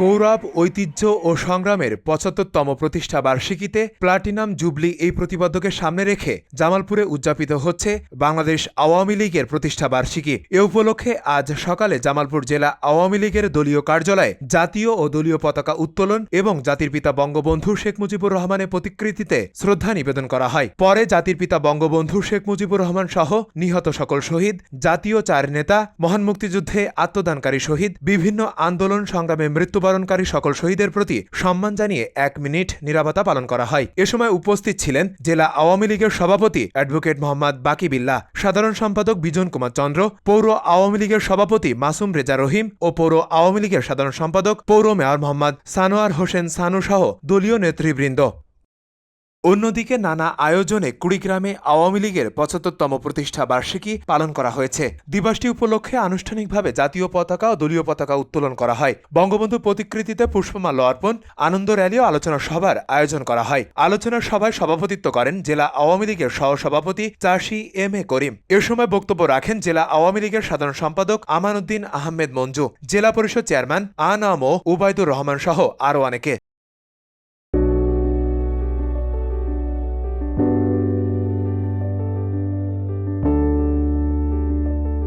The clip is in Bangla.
গৌরব, ঐতিহ্য ও সংগ্রামের পঁচাত্তরতম প্রতিষ্ঠা বার্ষিকীতে প্লাটিনাম জুবলি এই প্রতিপাদ্যকে সামনে রেখে জামালপুরে উদযাপিত হচ্ছে বাংলাদেশ আওয়ামী লীগের প্রতিষ্ঠা বার্ষিকী। এ উপলক্ষে আজ সকালে জামালপুর জেলা আওয়ামী লীগের দলীয় কার্যালয়ে জাতীয় ও দলীয় পতাকা উত্তোলন এবং জাতির পিতা বঙ্গবন্ধু শেখ মুজিবুর রহমানের প্রতিকৃতিতে শ্রদ্ধা নিবেদন করা হয়। পরে জাতির পিতা বঙ্গবন্ধু শেখ মুজিবুর রহমান সহ নিহত সকল শহীদ, জাতীয় চার নেতা, মহান মুক্তিযুদ্ধে আত্মদানকারী শহীদ, বিভিন্ন আন্দোলন সংগ্রামে মৃত্যুবরণকারী সকল শহীদের প্রতি সম্মান জানিয়ে এক মিনিট নিরাপত্তা পালন করা হয়। এ সময় উপস্থিত ছিলেন জেলা আওয়ামী লীগের সভাপতি অ্যাডভোকেট মোহাম্মদ বাকি বিল্লাহ, সাধারণ সম্পাদক বিজন কুমার চন্দ্র, পৌর আওয়ামী লীগের সভাপতি মাসুম রেজা রহিম ও পৌর আওয়ামী লীগের সাধারণ সম্পাদক, পৌর মেয়র মোহাম্মদ সানোয়ার হোসেন সানু সহ দলীয় নেতৃবৃন্দ। অন্যদিকে নানা আয়োজনে কুড়িগ্রামে আওয়ামী লীগের পঁচাত্তরতম প্রতিষ্ঠা বার্ষিকী পালন করা হয়েছে। দিবসটি উপলক্ষে আনুষ্ঠানিকভাবে জাতীয় পতাকা ও দলীয় পতাকা উত্তোলন করা হয়। বঙ্গবন্ধু প্রতিকৃতিতে পুষ্পমাল্য অর্পণ, আনন্দ র্যালি ও আলোচনা সভার আয়োজন করা হয়। আলোচনা সভায় সভাপতিত্ব করেন জেলা আওয়ামী লীগের সহসভাপতি চাষি এম এ করিম। এ সময় বক্তব্য রাখেন জেলা আওয়ামী লীগের সাধারণ সম্পাদক আমানউদ্দিন আহমেদ মঞ্জু, জেলা পরিষদ চেয়ারম্যান আনাম উবায়দুর রহমান সহ আরও অনেকে।